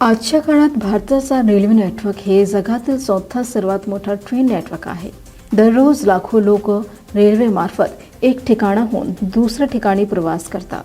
आजच्या काळात भारताचा रेल्वे नेटवर्क हे जगातील चौथा सर्वात मोठा ट्रेन नेटवर्क आहे. दररोज लाखो लोक रेल्वेमार्फत एक ठिकाणाहून दुसऱ्या ठिकाणी प्रवास करतात.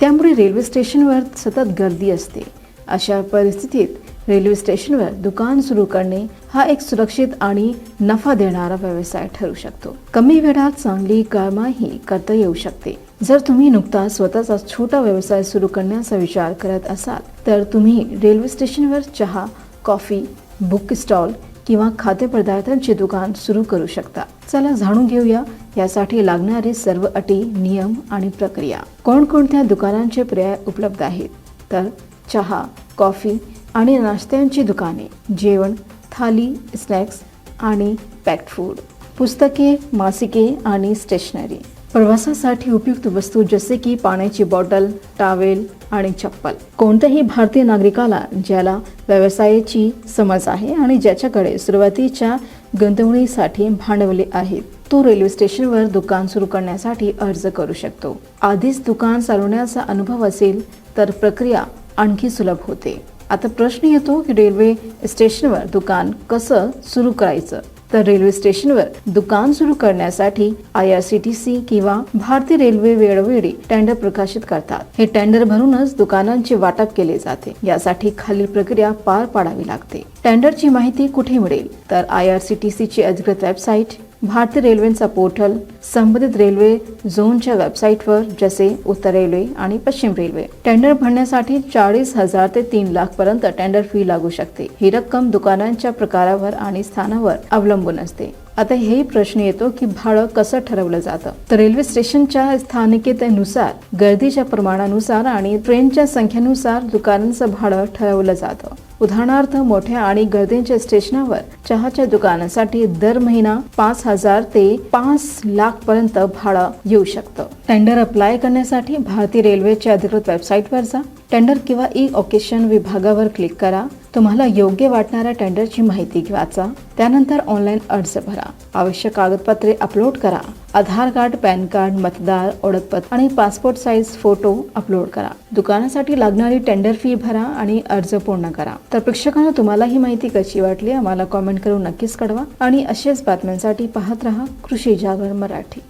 त्यामुळे रेल्वे स्टेशनवर सतत गर्दी असते. अशा परिस्थितीत रेल्वे स्टेशनवर दुकान सुरू करणे हा एक सुरक्षित आणि नफा देणारा व्यवसाय ठरू शकतो. कमी वेळात चांगली कमाई करता येऊ शकते. जर तुम्ही नुकताच स्वतःचा छोटा व्यवसाय सुरू करण्याचा विचार करत असाल तर तुम्ही रेल्वे स्टेशनवर चहा कॉफी बुक स्टॉल किंवा खाद्यपदार्थांचे दुकान सुरू करू शकता. चला जाणून घेऊया यासाठी लागणारे सर्व अटी नियम आणि प्रक्रिया. कोणकोणत्या दुकानांचे पर्याय उपलब्ध आहेत? तर चहा कॉफी आणि नाश्त्यांची दुकाने जेवण थाली स्नॅक्स आणि पॅक्ड फूड पुस्तके मासिके आणि स्टेशनरी. प्रवासासाठी उपयुक्त वस्तू जसे की पाण्याची बॉटल टावेल आणि चप्पल. कोणत्याही भारतीय नागरिकाला ज्याला व्यवसायाची समज आहे आणि ज्याच्याकडे सुरुवातीच्या गुंतवणुकीसाठी भांडवले आहेत तो रेल्वे स्टेशनवर दुकान सुरू करण्यासाठी अर्ज करू शकतो. आधीच दुकान चालवण्याचा अनुभव असेल तर प्रक्रिया आणखी सुलभ होते. आता प्रश्न येतो की रेल्वे स्टेशनवर दुकान कसं सुरू करायचं? तर रेल्वे स्टेशनवर दुकान सुरू करण्यासाठी I R C T C किंवा भारतीय रेल्वे वेळोवेळी टेंडर प्रकाशित करतात. हे टेंडर भरूनच दुकानांचे वाटप केले जाते. यासाठी खालील प्रक्रिया पार पाडावी लागते. टेंडरची माहिती कुठे मिळेल? तर I R C T C ची अधिकृत वेबसाईट भारतीय रेल्वेचा पोर्टल संबंधित रेल्वे झोनच्या वेबसाईटवर जसे उत्तर रेल्वे आणि पश्चिम रेल्वे. टेंडर भरण्यासाठी चाळीस हजार ते तीन लाख पर्यंत टेंडर फी लागू शकते. ही रक्कम दुकानांच्या प्रकारावर आणि स्थानावर अवलंबून असते. आता हेही प्रश्न येतो की भाडं कसं ठरवलं जातं? तर रेल्वे स्टेशनच्या स्थानिकतेनुसार गर्दीच्या प्रमाणानुसार आणि ट्रेनच्या संख्येनुसार दुकानांचं भाडं ठरवलं जातं. उदाहरणार्थ मोठ्या आणि गर्दीच्या स्टेशनावर चहाच्या दुकानासाठी दर महिना पाच हजार ते पाच लाख पर्यंत भाडं येऊ शकतं. टेंडर अप्लाय करण्यासाठी भारतीय रेल्वेच्या अधिकृत वेबसाईटवर जा. टेंडर किंवा ई ओकेशन विभागावर क्लिक करा. तुम्हाला योग्य वाटणाऱ्या टेंडरची माहिती वाचा त्यानंतर ऑनलाईन अर्ज भरा. आवश्यक कागदपत्रे अपलोड करा. आधार कार्ड पॅन कार्ड मतदार ओळखपत्र आणि पासपोर्ट साईज फोटो अपलोड करा. दुकानासाठी लागणारी टेंडर फी भरा आणि अर्ज पूर्ण करा. तर प्रेक्षकांना तुम्हाला ही माहिती कशी वाटली? आम्हाला कॉमेंट करून नक्कीच कळवा आणि अशाच बातम्यांसाठी पाहत रहा कृषी जागर मराठी.